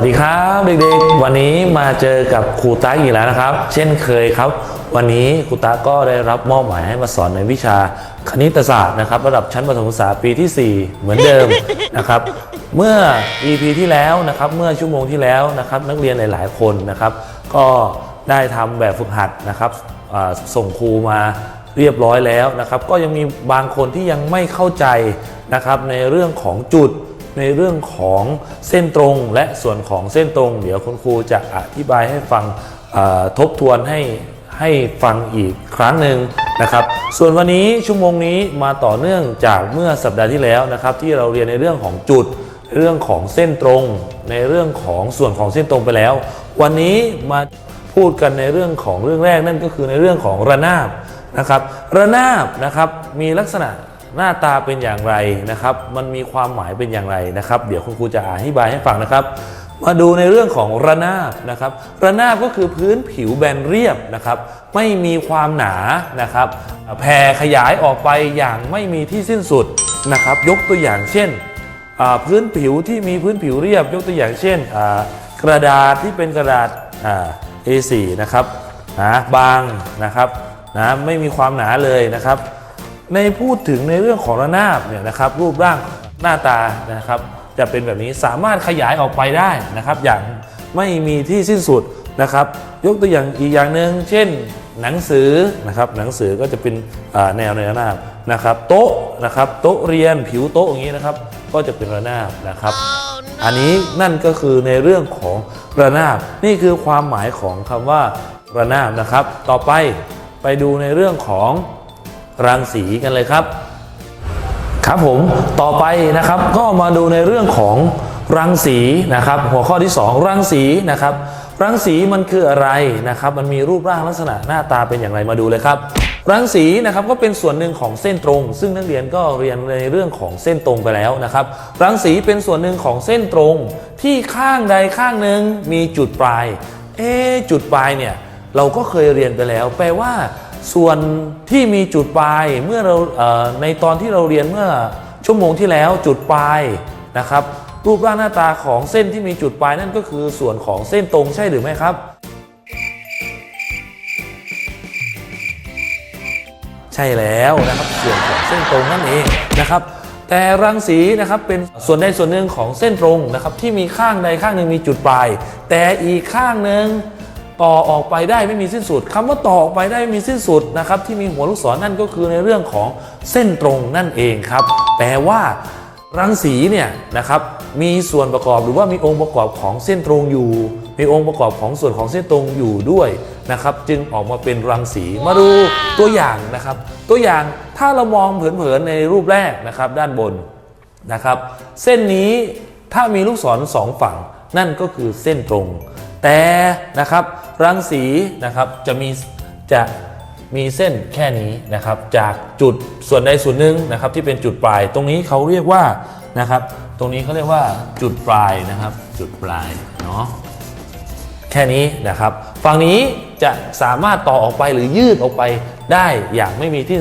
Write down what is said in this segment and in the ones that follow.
สวัสดีครับเด็กๆ วันนี้มาเจอกับครูตาอีกแล้วนะครับ เช่นเคยครับ วันนี้ครูตาก็ได้รับมอบหมายให้มาสอนในวิชาคณิตศาสตร์นะครับ ระดับชั้นประถมศึกษาปีที่ 4 เหมือนเดิมนะครับ เมื่อ EP ที่แล้วนะครับ เมื่อชั่วโมงที่แล้วนะครับ นักเรียนหลาย ๆ คนนะครับ ก็ได้ทำแบบฝึกหัดนะครับส่งครูมาเรียบร้อยแล้วนะครับ ก็ยังมีบางคนที่ยังไม่เข้าใจนะครับในเรื่องของจุด ในเรื่องของเส้นตรงและส่วนของเส้นตรง เดี๋ยวคุณครูจะอธิบายให้ฟังทบทวนให้ให้ฟังอีกครั้งหนึ่งนะครับ ส่วนวันนี้ชั่วโมงนี้มาต่อเนื่องจากเมื่อสัปดาห์ที่แล้วนะครับ ที่เราเรียนในเรื่องของจุดเรื่องของเส้นตรง ในเรื่องของส่วนของเส้นตรงไปแล้ว วันนี้มาพูดกันในเรื่องของเรื่องแรกนั่นก็คือในเรื่องของระนาบนะครับ ระนาบนะครับมีลักษณะ หน้าตาเป็นอย่างไรนะครับ มันมีความหมายเป็นอย่างไรนะครับ เดี๋ยวคุณครูจะอธิบายให้ฟังนะครับ มาดูในเรื่องของระนาบนะครับ ระนาบก็คือพื้นผิวแบนเรียบนะครับ ไม่มีความหนานะครับ แผ่ขยายออกไปอย่างไม่มีที่สิ้นสุดนะครับ ยกตัวอย่างเช่น พื้นผิวที่มีพื้นผิวเรียบ ยกตัวอย่างเช่น กระดาษที่เป็นกระดาษ A4 นะครับนาบางนะครับนะไม่มีความหนาเลยนะครับ ในพูดถึงในเรื่องของระนาบเนี่ยนะครับรูปร่างหน้าตานะครับ จะเป็นแบบนี้สามารถขยายออกไปได้นะครับ อย่างไม่มีที่สิ้นสุดนะครับ ยกตัวอย่างอีกอย่างหนึ่งเช่นหนังสือนะครับหนังสือก็จะเป็นแนวในระนาบนะครับ โต๊ะนะครับโต๊ะเรียนผิวโต๊ะอย่างนี้นะครับ ก็จะเป็นระนาบนะครับ อันนี้นั่นก็คือในเรื่องของระนาบ นี่คือความหมายของคำว่าระนาบนะครับ ต่อไปไปดูในเรื่องของ รังสีกันเลยครับ ครับผมต่อไปนะครับก็มาดูในเรื่องของรังสีนะครับ หัวข้อที่ 2 รังสีนะครับ รังสีมันคืออะไรนะครับ มันมีรูปร่างลักษณะหน้าตาเป็นอย่างไรมาดูเลยครับ รังสีนะครับก็เป็นส่วนหนึ่งของเส้นตรง ซึ่งนักเรียนก็เรียนในเรื่องของเส้นตรงไปแล้วนะครับ รังสีเป็นส่วนหนึ่งของเส้นตรง ที่ข้างใดข้างหนึ่งมีจุดปลาย เอ๊ะจุดปลายเนี่ยเราก็เคยเรียนไปแล้ว แปลว่า ส่วนที่มีจุดปลายเมื่อเราเในตอนที่เราเรียนเมื่อชั่วโมงที่แล้วจุดปลายนะครับ รูปร่างหน้าตาของเส้นที่มีจุดปลายนั่นก็คือส่วนของเส้นตรงใช่หรือไม่ครับ ใช่แล้วนะครับส่วนของเส้นตรงนั่นเองนะครับแต่รังสีนะครับเป็นส่วนใดส่วนหนึ่งของเส้นตรงนะครับที่มีข้างใดข้างหนึ่งมีจุดปลาย แต่อีกข้างหนึ่ง ต่อออกไปได้ไม่มีสิ้นสุดคำว่าต่อออกไปได้ไม่มีสิ้นสุดนะครับที่มีหัวลูกศรนั่นก็คือในเรื่องของเส้นตรงนั่นเองครับแปลว่ารังสีเนี่ยนะครับมีส่วนประกอบหรือว่ามีองค์ประกอบของเส้นตรงอยู่ มีองค์ประกอบของส่วนของเส้นตรงอยู่ด้วยนะครับจึงออกมาเป็นรังสีมาดูตัวอย่างนะครับ ตัวอย่างถ้าเรามองเผินๆในรูปแรกนะครับด้านบนนะครับ เส้นนี้ถ้ามีลูกศรสองฝั่งนั่นก็คือเส้นตรง แต่นะครับรังสีนะครับจะมีจะมีเส้นแค่นี้นะครับ จากจุดส่วนใดส่วนหนึ่งนะครับที่เป็นจุดปลาย ตรงนี้เขาเรียกว่านะครับ ตรงนี้เขาเรียกว่าจุดปลายนะครับ จุดปลายเนาะแค่นี้นะครับฝั่งนี้จะสามารถต่อออกไปหรือยืดออกไปได้อย่างไม่มีที่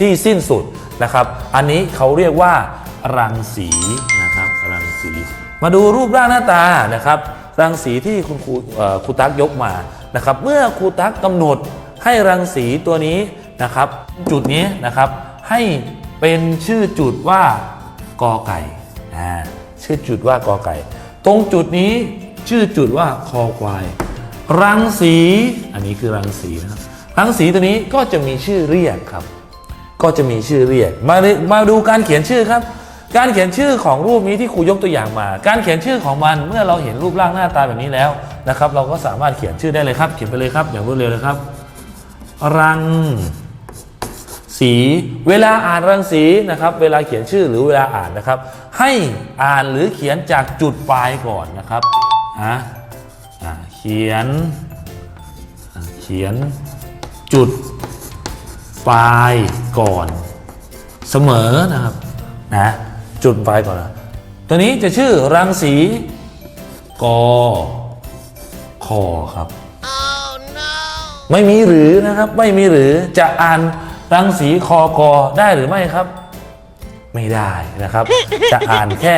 ที่สิ้นสุดนะครับ อันนี้เขาเรียกว่ารังสีนะครับรังสี มาดูรูปร่างหน้าตานะครับ รังสีที่คุณครูครูตักยกมานะครับ เมื่อครูตักกำหนดให้รังสีตัวนี้นะครับ จุดนี้นะครับให้เป็นชื่อจุดว่ากอไก่อ่าชื่อจุดว่ากอไก่ ตรงจุดนี้ชื่อจุดว่าคอควาย รังสี อันนี้คือรังสีนะครับรังสีตัวนี้ก็จะมีชื่อเรียกครับ ก็จะมีชื่อเรียก มามาดูการเขียนชื่อครับ การเขียนชื่อของรูปนี้ที่ครูยกตัวอย่างมา การเขียนชื่อของมันเมื่อเราเห็นรูปร่างหน้าตาแบบนี้แล้วนะครับ เราก็สามารถเขียนชื่อได้เลยครับ เขียนไปเลยครับ อย่างรวดเร็วเลยครับ รังสี เวลาอ่านรังสีนะครับ เวลาเขียนชื่อหรือเวลาอ่านนะครับ ให้อ่านหรือเขียนจากจุดปลายก่อนนะครับอะเขียน เขียนจุดปลายก่อน เสมอนะครับนะ จุดปลายก่อนนะ ตัวนี้จะชื่อรังสีกอคอครับไม่มีหรือนะครับ ไม่มีหรือจะอ่านรังสีคอกอได้หรือไม่ครับ ไม่ได้นะครับ จะอ่านแค่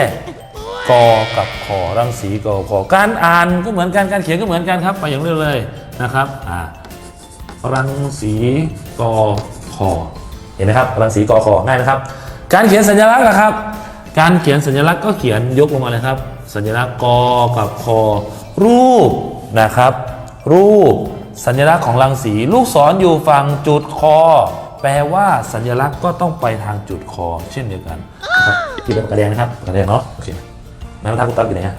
กอกับขอรังสีกอขอการอ่านก็เหมือนกันการเขียนก็เหมือนกันครับไปอย่างเรื่อยเลยนะครับอ่ารังสีกอขอเห็นไหมครับรังสีกอของ่ายนะครับ การเขียนสัญลักษณ์นะครับ การเขียนสัญลักษณ์ก็เขียนยกลงมาเลยครับ สัญลักษณ์กอกับคอรูปนะครับ รูป สัญลักษณ์ของรังสี ลูกศรออยู่ฝั่งจุดคอ แปลว่าสัญลักษณ์ก็ต้องไปทางจุดคอ เช่นเดียวกันนะครับที่เป็นกระแดงนะครับกระแดงเนาะโอเคไม้บรรทัดกุตักอยู่ไหนฮะ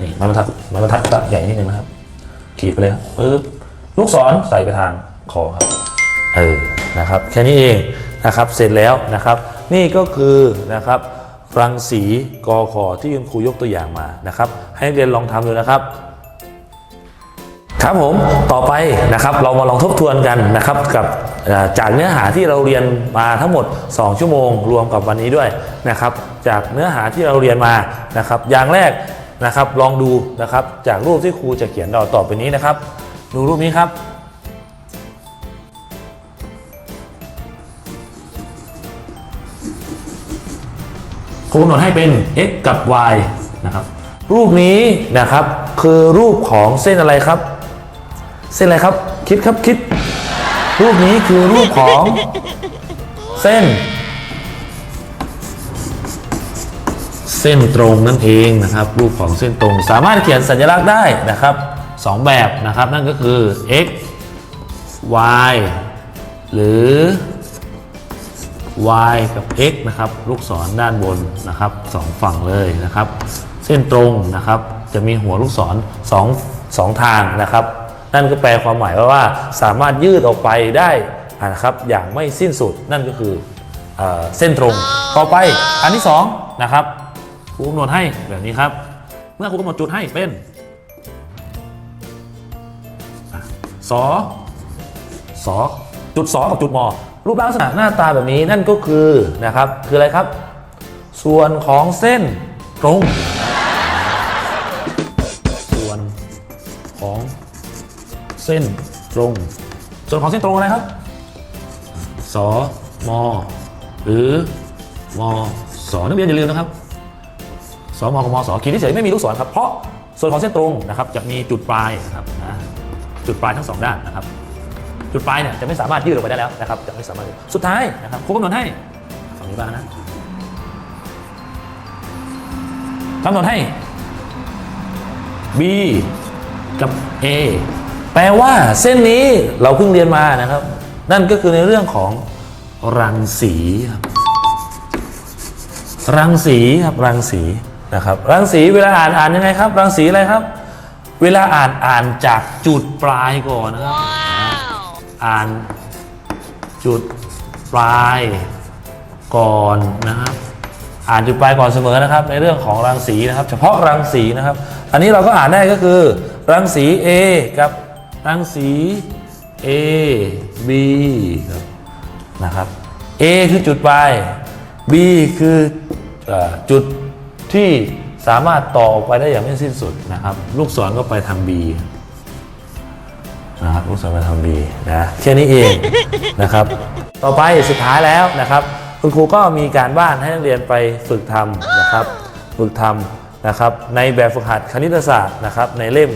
นี่ไม้บรรทัดไม้บรรทัดกุตักใหญ่นิดนึงนะครับขีดไปเลยครับปึ๊บลูกศรใส่ไปทางคอครับเออนะครับ แค่นี้เองนะครับเสร็จแล้วนะครับ นี่ก็คือนะครับ รังสีกอขอที่คุณครูยกตัวอย่างมานะครับ ให้นักเรียนลองทำดูนะครับ ครับผมต่อไปนะครับเรามาลองทบทวนกันนะครับกับจากเนื้อหาที่เราเรียนมาทั้งหมด 2 ชั่วโมง รวมกับวันนี้ด้วยนะครับ จากเนื้อหาที่เราเรียนมานะครับ อย่างแรกนะครับลองดูนะครับจากรูปที่ครูจะเขียนต่อต่อไปนี้นะครับ ดูรูปนี้ครับ ครูกำหนดให้เป็น x กับ y นะครับ รูปนี้นะครับคือรูปของเส้นอะไรครับ เส้นอะไรครับ คิดครับคิด รูปนี้คือรูปของเส้น เส้นตรงนั่นเองนะครับ รูปของเส้นตรง สามารถเขียนสัญลักษณ์ได้นะครับสองแบบนะครับ นั่นก็คือ x y หรือ y กับ x นะครับ ลูกศรด้านบนนะครับสองฝั่งเลยนะครับ เส้นตรงนะครับ จะมีหัวลูกศรสองสองทางนะครับ นั่นก็แปลความหมายว่าว่าสามารถยืดออกไปได้นะครับ อย่างไม่สิ้นสุดนั่นก็คือเอเส้นตรง ต่อไปอันที่สองนะครับครูกำหนดให้แบบนี้ครับ เมื่อครูกำหนดจุดให้เป็นอะสอสอจุดสอกับจุดมอ รูปลักษณะหน้าตาแบบนี้นั่นก็คือนะครับคืออะไรครับ ส่วนของเส้นตรง ส่วนของเส้นตรง ส่วนของเส้นตรงอะไรครับสอมอหรือมอสอนักเรียนอย่าลืมนะครับสมกับมสขีดเฉยไม่มีลูกศรครับเพราะส่วนของเส้นตรงนะครับจะมีจุดปลายนะครับนะจุดปลายทั้งสองด้านนะครับ จุดปลายเนี่ยจะไม่สามารถยืดออกไปได้แล้วนะครับจะไม่สามารถสุดท้ายนะครับครูกำหนดให้ฝั่งนี้บ้างนะกำหนดให้ b กับ a แปลว่าเส้นนี้เราเพิ่งเรียนมานะครับ นั่นก็คือในเรื่องของรังสีครับรังสีครับรังสีนะครับ รังสีเวลาอ่านอ่านยังไงครับ รังสีอะไรครับ เวลาอ่านอ่านจากจุดปลายก่อนนะครับ อ่านจุดปลายก่อนนะครับอ่านจุดปลายก่อนเสมอนะครับ ในเรื่องของรังสีนะครับ เฉพาะรังสีนะครับ อันนี้เราก็อ่านได้ก็คือ รังสี A กับรังสี A B นะครับ A คือจุดปลาย B คือเออจุดที่สามารถต่อออกไปได้อย่างไม่สิ้นสุดนะครับ ลูกศรก็ไปทาง B นะครับลูกศรไปทาง B นะแค่นี้เองนะครับ ต่อไปสุดท้ายแล้วนะครับ คุณครูก็มีการบ้านให้นักเรียนไปฝึกทำนะครับ ฝึกทำนะครับในแบบฝึกหัดคณิตศาสตร์นะครับ ในเล่ม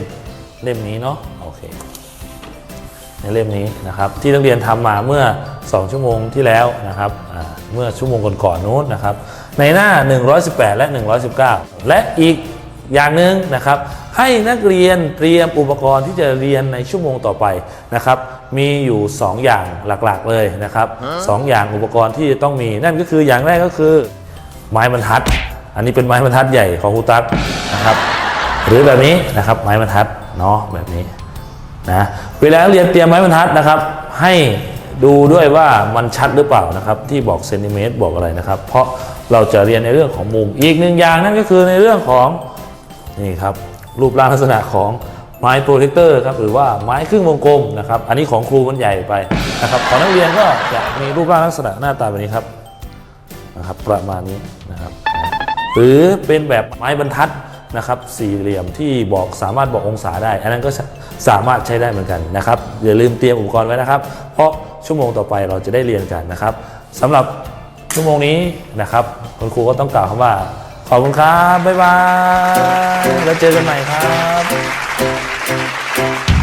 เล่มนี้เนาะโอเคในเล่มนี้นะครับ ที่นักเรียนทำมาเมื่อ 2 ชั่วโมงที่แล้วนะครับเมื่อชั่วโมงก่อนๆนู้นนะครับ ในหน้า 118 และ 119 และอีกอย่างหนึ่งนะครับ ให้นักเรียนเตรียมอุปกรณ์ที่จะเรียนในชั่วโมงต่อไปนะครับ มีอยู่ 2 อย่างหลักๆเลยนะครับสองอย่างอุปกรณ์ที่จะต้องมี นั่นก็คืออย่างแรกก็คือ ไม้บรรทัด อันนี้เป็นไม้บรรทัดใหญ่ของครูตั๊กนะครับหรือแบบนี้นะครับไม้บรรทัดเนาะแบบนี้นะเวลานักเรียนเตรียมไม้บรรทัดนะครับ ให้ดูด้วยว่ามันชัดหรือเปล่านะครับที่บอกเซนติเมตรบอกอะไรนะครับ เพราะเราจะเรียนในเรื่องของมุมอีกหนึ่งอย่างนั่นก็คือในเรื่องของนี่ครับ รูปร่างลักษณะของไม้โปรเทคเตอร์ครับหรือว่าไม้ครึ่งวงกลมนะครับอันนี้ของครูมันใหญ่ไปนะครับของนักเรียนก็จะมีรูปร่างลักษณะหน้าตาแบบนี้ครับนะครับประมาณนี้นะครับ หรือเป็นแบบไม้บรรทัดนะครับสี่เหลี่ยมที่บอกสามารถบอกองศาได้ อันนั้นก็สามารถใช้ได้เหมือนกันนะครับอย่าลืมเตรียมอุปกรณ์ไว้นะครับ เพราะชั่วโมงต่อไปเราจะได้เรียนกันนะครับสำหรับชั่วโมงนี้นะครับคุณครูก็ต้องกล่าวคำว่า ขอบคุณครับ บ๊ายบาย แล้วเจอกันใหม่ครับ